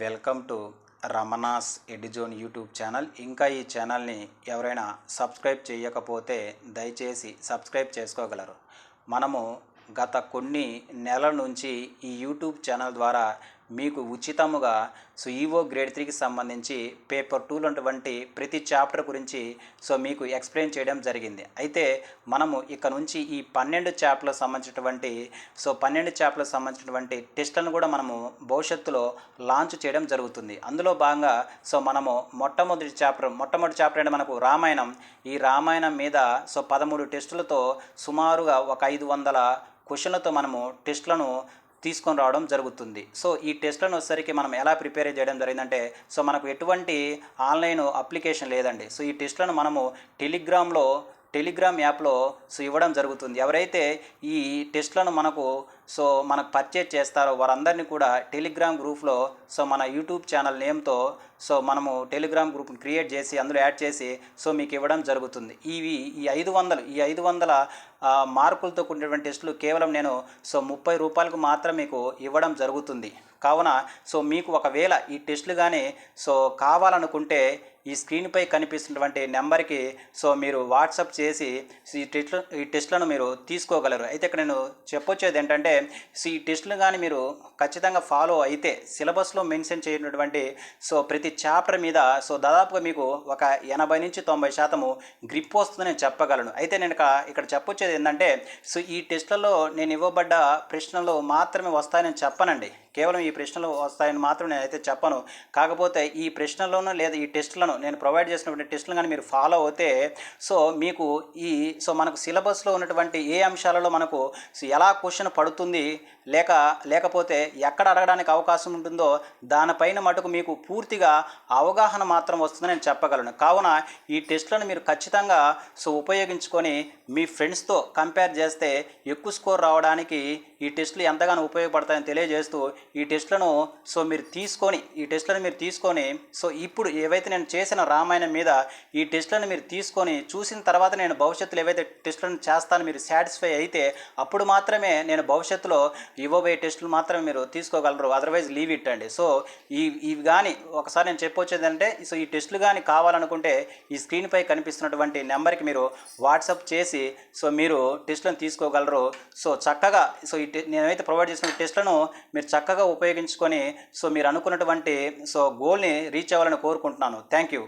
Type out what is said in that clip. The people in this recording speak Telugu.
Welcome to Ramana's ఎడిజోన్ YouTube channel. ఇంకా ఈ ఛానల్ని ఎవరైనా సబ్స్క్రైబ్ చేయకపోతే దయచేసి సబ్స్క్రైబ్ చేసుకోగలరు. మనము గత కొన్ని నెలల నుంచి ఈ యూట్యూబ్ ఛానల్ ద్వారా మీకు ఉచితముగా సో ఈవో గ్రేడ్ త్రీకి సంబంధించి పేపర్ టూలు వంటి ప్రతి చాప్టర్ గురించి సో మీకు ఎక్స్ప్లెయిన్ చేయడం జరిగింది. అయితే మనము ఇక నుంచి ఈ పన్నెండు చాప్టర్లకు సంబంధించినటువంటి సో పన్నెండు చాప్టర్లకు సంబంధించినటువంటి టెస్ట్లను కూడా మనము భవిష్యత్తులో లాంచ్ చేయడం జరుగుతుంది. అందులో భాగంగా సో మనము మొట్టమొదటి చాప్టర్ మొట్టమొదటి చాప్టర్ అంటే మనకు రామాయణం. ఈ రామాయణం మీద సో పదమూడు టెస్టులతో సుమారుగా ఒక ఐదు వందల క్వశ్చన్లతో మనము టెస్ట్లను తీసుకొని రావడం జరుగుతుంది. సో ఈ టెస్ట్లను వచ్చేసరికి మనం ఎలా ప్రిపేర్ చేయడం జరిగిందంటే సో మనకు ఎటువంటి ఆన్లైన్ అప్లికేషన్ లేదండి. సో ఈ టెస్ట్లను మనము టెలిగ్రామ్లో టెలిగ్రామ్ యాప్లో సో ఇవ్వడం జరుగుతుంది. ఎవరైతే ఈ టెస్ట్లను మనకు సో మనకు పర్చేజ్ చేస్తారో వారందరినీ కూడా టెలిగ్రామ్ గ్రూప్లో సో మన యూట్యూబ్ ఛానల్ నేమ్తో సో మనము టెలిగ్రామ్ గ్రూప్ని క్రియేట్ చేసి అందులో యాడ్ చేసి సో మీకు ఇవ్వడం జరుగుతుంది. ఇవి ఈ ఐదు వందలు ఈ ఐదు వందల మార్కులతో కూడినటువంటి టెస్టులు కేవలం నేను సో ముప్పై రూపాయలకు మాత్రం మీకు ఇవ్వడం జరుగుతుంది. కావున సో మీకు ఒకవేళ ఈ టెస్టులు కానీ సో కావాలనుకుంటే ఈ స్క్రీన్పై కనిపిస్తున్నటువంటి నెంబర్కి సో మీరు వాట్సాప్ చేసి ఈ టెస్ట్ ఈ టెస్ట్లను మీరు తీసుకోగలరు. అయితే ఇక్కడ నేను చెప్పొచ్చేది ఏంటంటే సో ఈ టెస్టులు కానీ మీరు ఖచ్చితంగా ఫాలో అయితే సిలబస్లో మెన్షన్ చేయనటువంటి సో ప్రతి చాప్టర్ మీద సో దాదాపుగా మీకు ఒక ఎనభై నుంచి తొంభై శాతము గ్రిప్ వస్తుందని నేను చెప్పగలను. అయితే నేను ఇక్కడ చెప్పొచ్చేది ఏంటంటే సో ఈ టెస్ట్లలో నేను ఇవ్వబడ్డ ప్రశ్నలు మాత్రమే వస్తాయని చెప్పనండి. కేవలం ఈ ప్రశ్నలు వస్తాయని మాత్రం నేనైతే చెప్పను. కాకపోతే ఈ ప్రశ్నలను లేదా ఈ టెస్టులను నేను ప్రొవైడ్ చేసినటువంటి టెస్టులు కానీ మీరు ఫాలో అవుతే సో మీకు ఈ సో మనకు సిలబస్లో ఉన్నటువంటి ఏ అంశాలలో మనకు ఎలా క్వశ్చన్ పడుతుంది లేక లేకపోతే ఎక్కడ అడగడానికి అవకాశం ఉంటుందో దానిపైన మటుకు మీకు పూర్తిగా అవగాహన మాత్రం వస్తుందని నేను చెప్పగలను. కావున ఈ టెస్ట్లను మీరు ఖచ్చితంగా సో ఉపయోగించుకొని మీ ఫ్రెండ్స్తో కంపేర్ చేస్తే ఎక్కువ స్కోర్ రావడానికి ఈ టెస్టులు ఎంతగానో ఉపయోగపడతాయని తెలియజేస్తూ ఈ టెస్ట్లను సో మీరు తీసుకొని ఈ టెస్ట్లను మీరు తీసుకొని సో ఇప్పుడు ఏవైతే నేను చేసిన రామాయణం మీద ఈ టెస్ట్లను మీరు తీసుకొని చూసిన తర్వాత నేను భవిష్యత్తులో ఏవైతే టెస్టులను చేస్తాను మీరు సాటిస్ఫై అయితే అప్పుడు మాత్రమే నేను భవిష్యత్తులో ఇవ్వబోయే టెస్టులు మాత్రమే మీరు తీసుకోగలరు. అదర్వైజ్ లీవ్ ఇట్ అండి. సో ఈ ఇవి కానీ ఒకసారి నేను చెప్పొచ్చేది అంటే సో ఈ టెస్టులు కానీ కావాలనుకుంటే ఈ స్క్రీన్పై కనిపిస్తున్నటువంటి నెంబర్కి మీరు వాట్సాప్ చేసి సో మీరు టెస్టులను తీసుకోగలరు. సో చక్కగా సో ఈ నేనైతే ప్రొవైడ్ చేసిన టెస్ట్లను మీరు చక్కగా చక్కగా ఉపయోగించుకొని సో మీరు అనుకున్నటువంటి సో గోల్ని రీచ్ అవ్వాలని కోరుకుంటున్నాను. Thank you